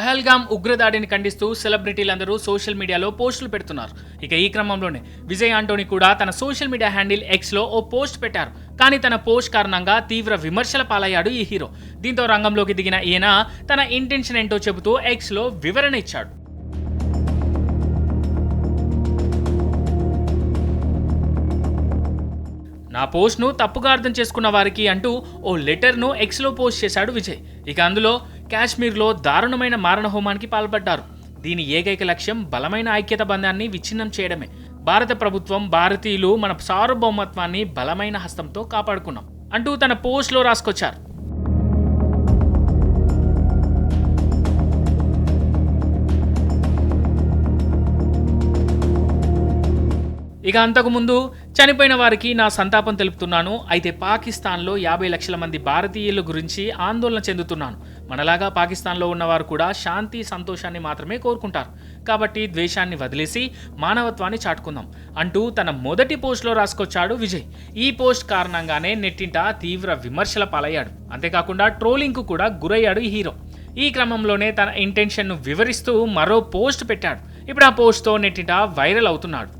పహల్గామ్ ఉగ్రదాడిని ఖండిస్తూ సెలబ్రిటీలందరూ సోషల్ మీడియాలో పోస్టులు పెడుతున్నారు. ఇక ఈ క్రమంలోనే విజయ్ ఆంటోని కూడా తన సోషల్ మీడియా హ్యాండిల్ ఎక్స్లో ఓ పోస్ట్ పెట్టారు. కానీ తన పోస్ట్ కారణంగా తీవ్ర విమర్శల పాలయ్యాడు ఈ హీరో. దీంతో రంగంలోకి దిగిన ఈయన తన ఇంటెన్షన్ ఏంటో చెబుతూ ఎక్స్లో వివరణ ఇచ్చాడు. నా పోస్ట్ను తప్పుగా అర్థం చేసుకున్న వారికి అంటూ ఓ లెటర్ను ఎక్స్లో పోస్ట్ చేశాడు విజయ్. ఇక అందులో కాశ్మీర్లో దారుణమైన మారణ హోమానికి పాల్పడ్డారు. దీని ఏకైక లక్ష్యం బలమైన ఐక్యత బంధాన్ని విచ్ఛిన్నం చేయడమే. భారత ప్రభుత్వం భారతీయులు మన సార్వభౌమత్వాన్ని బలమైన హస్తంతో కాపాడుకున్నాం అంటూ తన పోస్ట్లో రాసుకొచ్చారు. ఇక అంతకుముందు చనిపోయిన వారికి నా సంతాపం తెలుపుతున్నాను. అయితే పాకిస్తాన్లో యాభై లక్షల మంది భారతీయుల గురించి ఆందోళన చెందుతున్నాను. మనలాగా పాకిస్తాన్లో ఉన్నవారు కూడా శాంతి సంతోషాన్ని మాత్రమే కోరుకుంటారు. కాబట్టి ద్వేషాన్ని వదిలేసి మానవత్వాన్ని చాటుకుందాం అంటూ తన మొదటి పోస్ట్లో రాసుకొచ్చాడు విజయ్. ఈ పోస్ట్ కారణంగానే నెట్టింట తీవ్ర విమర్శల పాలయ్యాడు. అంతేకాకుండా ట్రోలింగ్కు కూడా గురయ్యాడు ఈ హీరో. ఈ క్రమంలోనే తన ఇంటెన్షన్ను వివరిస్తూ మరో పోస్ట్ పెట్టాడు. ఇప్పుడు ఆ పోస్ట్తో నెట్టింట వైరల్ అవుతున్నాడు.